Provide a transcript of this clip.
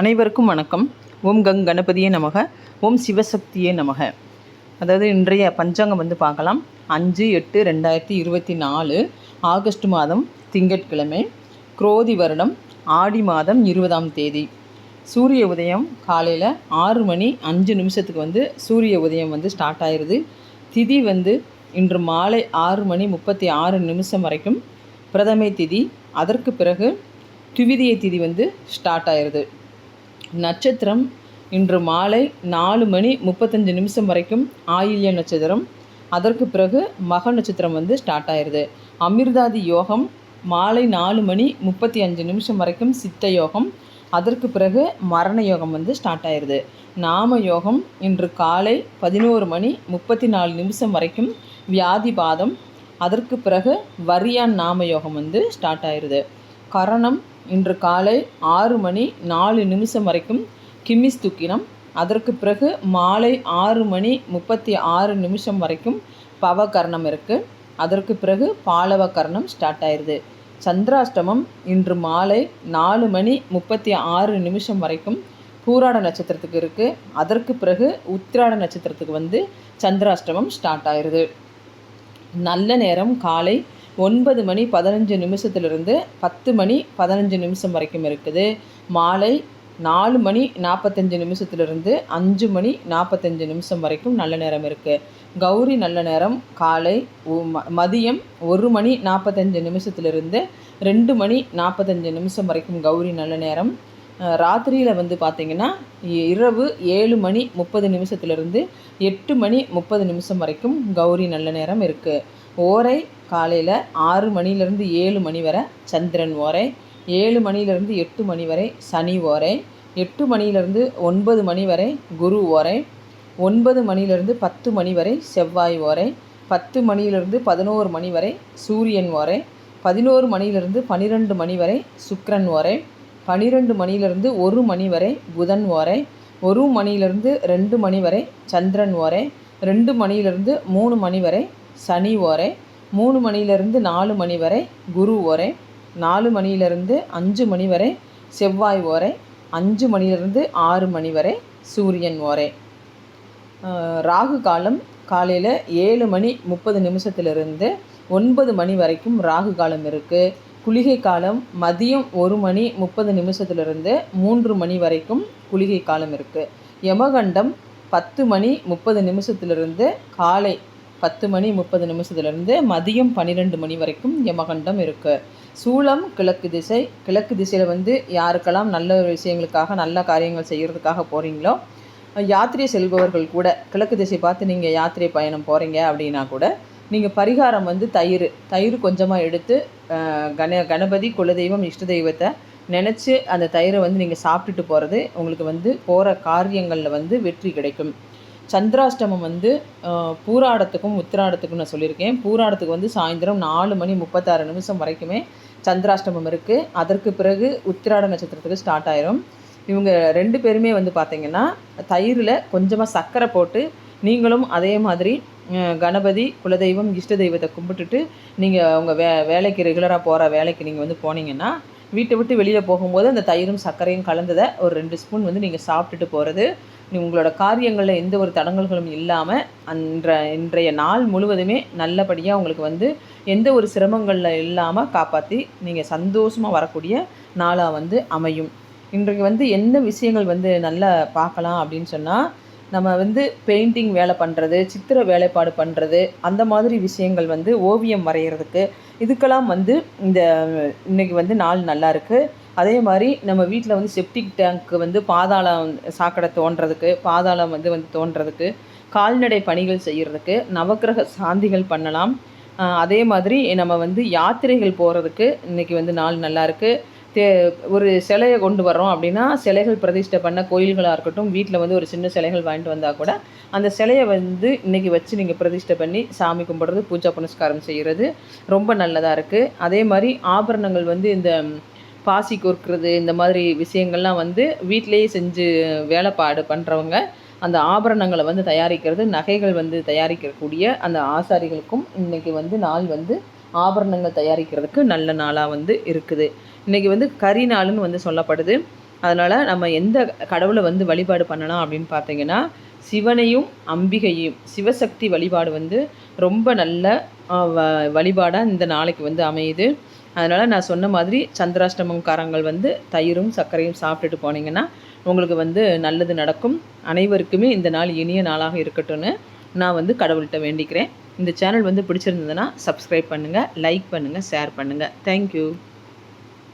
அனைவருக்கும் வணக்கம். ஓம் கங் கணபதியே நமக. ஓம் சிவசக்தியே நமக. அதாவது இன்றைய பஞ்சாங்கம் வந்து பார்க்கலாம். அஞ்சு எட்டு ரெண்டாயிரத்தி இருபத்தி நாலு ஆகஸ்ட் மாதம் திங்கட்கிழமை குரோதி வருடம் ஆடி மாதம் இருபதாம் தேதி. சூரிய உதயம் காலையில் ஆறு மணி அஞ்சு நிமிஷத்துக்கு வந்து சூரிய உதயம் வந்து ஸ்டார்ட் ஆயிடுது திதி வந்து இன்று மாலை ஆறு மணி முப்பத்தி ஆறு நிமிஷம் வரைக்கும் பிரதமை திதி. அதற்கு பிறகு துவிதிய திதி வந்து ஸ்டார்ட் ஆயிடுது நட்சத்திரம் இன்று மாலை நாலு மணி முப்பத்தஞ்சு நிமிஷம் வரைக்கும் ஆயில்ய நட்சத்திரம். அதற்கு பிறகு மக நட்சத்திரம் வந்து ஸ்டார்ட் ஆயிடுது அமிர்தாதி யோகம் மாலை நாலு மணி முப்பத்தி அஞ்சு நிமிஷம் வரைக்கும் சித்த யோகம். அதற்கு பிறகு மரண யோகம் வந்து ஸ்டார்ட் ஆயிடுது நாம யோகம் இன்று காலை பதினோரு மணி முப்பத்தி நாலு நிமிஷம் வரைக்கும் வியாதி பாதம். அதற்கு பிறகு வரியான் நாம யோகம் வந்து ஸ்டார்ட் ஆயிடுது கரணம் இன்று காலை ஆறு மணி நாலு நிமிஷம் வரைக்கும் கிம்மிஸ் துக்கினம். அதற்கு பிறகு மாலை ஆறு மணி முப்பத்தி ஆறு நிமிஷம் வரைக்கும் பவகர்ணம் இருக்குது அதற்கு பிறகு பாலவகர்ணம் ஸ்டார்ட் ஆயிடுது சந்திராஷ்டமம் இன்று மாலை நாலு மணி முப்பத்தி ஆறு நிமிஷம் வரைக்கும் பூராட நட்சத்திரத்துக்கு இருக்குது அதற்கு பிறகு உத்திராட நட்சத்திரத்துக்கு வந்து சந்திராஷ்டமம் ஸ்டார்ட் ஆயிடுது நல்ல நேரம் காலை ஒன்பது மணி பதினஞ்சு நிமிஷத்துலேருந்து பத்து மணி பதினஞ்சு நிமிஷம் வரைக்கும் இருக்குது. மாலை நாலு மணி நாற்பத்தஞ்சு நிமிஷத்துலேருந்து அஞ்சு மணி நாற்பத்தஞ்சு நிமிஷம் வரைக்கும் நல்ல நேரம் இருக்குது கௌரி நல்ல நேரம். காலை மதியம் ஒரு மணி நாற்பத்தஞ்சு நிமிஷத்துலேருந்து ரெண்டு மணி நாற்பத்தஞ்சு நிமிஷம் வரைக்கும் கௌரி நல்ல நேரம். ராத்திரியில் வந்து பார்த்திங்கன்னா இரவு ஏழு மணி முப்பது நிமிஷத்துலேருந்து எட்டு மணி முப்பது நிமிஷம் வரைக்கும் கௌரி நல்ல நேரம் இருக்குது ஓரை காலையில் ஆறு மணிலேருந்து ஏழு மணி வரை சந்திரன் ஓரை ஏழு மணிலேருந்து எட்டு மணி வரை சனி ஓரை எட்டு மணிலேருந்து ஒன்பது மணி வரை குரு ஓரை ஒன்பது மணிலேருந்து பத்து மணி வரை செவ்வாய் ஓரை பத்து மணியிலிருந்து பதினோரு மணி வரை சூரியன் ஓரை பதினோரு மணியிலிருந்து பன்னிரெண்டு மணி வரை சுக்ரன் ஓரை பனிரெண்டு மணியிலிருந்து ஒரு மணி வரை புதன் ஓரை ஒரு மணியிலிருந்து ரெண்டு மணி வரை சந்திரன் ஓரை ரெண்டு மணியிலிருந்து மூணு மணி வரை சனி ஓரை மூணு மணியிலிருந்து நாலு மணி வரை குரு ஓரை நாலு மணியிலிருந்து அஞ்சு மணி வரை செவ்வாய் ஓரை அஞ்சு மணியிலிருந்து ஆறு மணி வரை சூரியன் ஓரை. ராகு காலம் காலையில் ஏழு மணி முப்பது நிமிஷத்துலேருந்து ஒன்பது மணி வரைக்கும் ராகு காலம் இருக்குது குளிகை காலம் மதியம் ஒரு மணி முப்பது நிமிஷத்துலேருந்து மூன்று மணி வரைக்கும் குளிகை காலம் இருக்குது யமகண்டம் பத்து மணி முப்பது நிமிஷத்துலேருந்து காலை பத்து மணி முப்பது நிமிஷத்துலேருந்து மதியம் பன்னிரெண்டு மணி வரைக்கும் யமகண்டம் இருக்குது சூளம் கிழக்கு திசை கிழக்கு திசையில் வந்து யாருக்கெல்லாம் நல்ல விஷயங்களுக்காக நல்ல காரியங்கள் செய்கிறதுக்காக போகிறீங்களோ யாத்திரை செல்பவர்கள் கூட கிழக்கு திசை பார்த்து நீங்கள் யாத்திரை பயணம் போகிறீங்க அப்படின்னா கூட நீங்கள் பரிகாரம் வந்து தயிர். தயிர் கொஞ்சமாக எடுத்து கண கணபதி குலதெய்வம் இஷ்ட தெய்வத்தை நினச்சி அந்த தயிரை வந்து நீங்கள் சாப்பிட்டுட்டு போகிறது உங்களுக்கு வந்து போகிற காரியங்களில் வந்து வெற்றி கிடைக்கும். சந்திராஷ்டமம் வந்து பூராடத்துக்கும் உத்திராடத்துக்கும் நான் சொல்லியிருக்கேன். பூராடத்துக்கு வந்து சாயந்தரம் நாலு மணி முப்பத்தாறு நிமிஷம் வரைக்குமே சந்திராஷ்டமம் இருக்குது அதற்கு பிறகு உத்திராட நட்சத்திரத்துக்கு ஸ்டார்ட் ஆயிரும். இவங்க ரெண்டு பேருமே வந்து பார்த்திங்கன்னா தயிரில் கொஞ்சமாக சர்க்கரை போட்டு நீங்களும் அதே மாதிரி கணபதி குலதெய்வம் இஷ்ட தெய்வத்தை கும்பிட்டுட்டு நீங்கள் உங்கள் வே வேலைக்கு ரெகுலராக போகிற வேலைக்கு நீங்கள் வந்து போனீங்கன்னா வீட்டை விட்டு வெளியில் போகும்போது அந்த தயிரும் சர்க்கரையும் கலந்ததை ஒரு ரெண்டு ஸ்பூன் வந்து நீங்கள் சாப்பிட்டுட்டு போகிறது உங்களோட காரியங்களில் எந்த ஒரு தடங்கல்களும் இல்லாமல் அன்ற இன்றைய நாள் முழுவதுமே நல்லபடியாக உங்களுக்கு வந்து எந்த ஒரு சிரமங்களில் இல்லாமல் காப்பாற்றி நீங்கள் சந்தோஷமாக வரக்கூடிய நாளாக வந்து அமையும். இன்றைக்கு வந்து என்ன விஷயங்கள் வந்து நல்லா பார்க்கலாம் அப்படின்னு சொன்னால் நம்ம வந்து பெயிண்டிங் வேலை பண்ணுறது சித்திர வேலைப்பாடு பண்ணுறது அந்த மாதிரி விஷயங்கள் வந்து ஓவியம் வரைகிறதுக்கு இதுக்கெல்லாம் வந்து இந்த இன்றைக்கி வந்து நாள் நல்லா இருக்குது அதே மாதிரி நம்ம வீட்டில் வந்து செப்டிக் டேங்க்கு வந்து பாதாளம் சாக்கடை தோன்றதுக்கு பாதாளம் வந்து வந்து தோன்றதுக்கு கால்நடை பணிகள் செய்கிறதுக்கு நவக்கிரக சாந்திகள் பண்ணலாம். அதே மாதிரி நம்ம வந்து யாத்திரைகள் போகிறதுக்கு இன்றைக்கி வந்து நாள் நல்லா இருக்குது தே ஒரு சிலையை கொண்டு வர்றோம் அப்படின்னா சிலைகள் பிரதிஷ்டை பண்ண கோயில்களாக இருக்கட்டும் வீட்டில் வந்து ஒரு சின்ன சிலைகள் வாங்கிட்டு வந்தால் கூட அந்த சிலையை வந்து இன்றைக்கி வச்சு நீங்கள் பிரதிஷ்டை பண்ணி சாமி கும்பிட்றது பூஜா புனஸ்காரம் செய்கிறது ரொம்ப நல்லதாக இருக்குது அதே மாதிரி ஆபரணங்கள் வந்து இந்த பாசி கொறுக்கிறது இந்த மாதிரி விஷயங்கள்லாம் வந்து வீட்டிலேயே செஞ்சு வேலைப்பாடு பண்ணுறவங்க அந்த ஆபரணங்களை வந்து தயாரிக்கிறது நகைகள் வந்து தயாரிக்கக்கூடிய அந்த ஆசாரிகளுக்கும் இன்றைக்கி வந்து நாள் வந்து ஆபரணங்கள் தயாரிக்கிறதுக்கு நல்ல நாளாக வந்து இருக்குது. இன்றைக்கி வந்து கறி நாளுன்னு வந்து சொல்லப்படுது. அதனால் நம்ம எந்த கடவுளை வந்து வழிபாடு பண்ணலாம் அப்படின்னு பார்த்தீங்கன்னா சிவனையும் அம்பிகையும் சிவசக்தி வழிபாடு வந்து ரொம்ப நல்ல வழிபாடாக இந்த நாளைக்கு வந்து அமையுது. அதனால் நான் சொன்ன மாதிரி சந்திராஷ்டமங்காரங்கள் வந்து தயிரும் சர்க்கரையும் சாப்பிட்டுட்டு போனீங்கன்னா உங்களுக்கு வந்து நல்லது நடக்கும். அனைவருக்குமே இந்த நாள் இனிய நாளாக இருக்கட்டும்னு நான் வந்து கடவுள்கிட்ட வேண்டிக்கிறேன். இந்த சேனல் வந்து பிடிச்சிருந்ததுன்னா சப்ஸ்கிரைப் பண்ணுங்கள் லைக் பண்ணுங்கள் ஷேர் பண்ணுங்கள் தேங்க்யூ